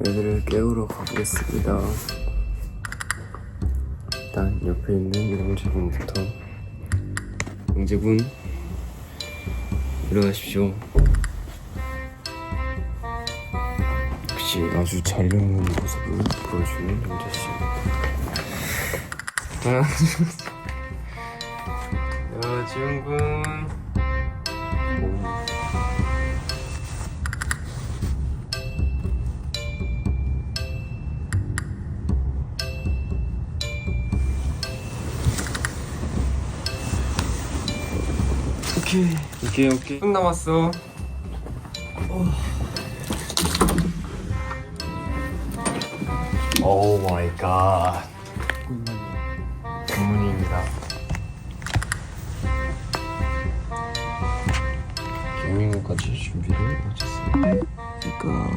애들을 깨우러 가보겠습니다. 일단 옆에 있는 영재군부터 영재군 일어나십시오. 역시 아주 잘 읽는 모습을 보여주는 영재 씨. 자, 야, 지훈군. 오케이. 오케이 오케이. 끝 남았어. 오 마이 갓 굿모닝입니다. 경민군까지 준비를 마쳤습니다. 이거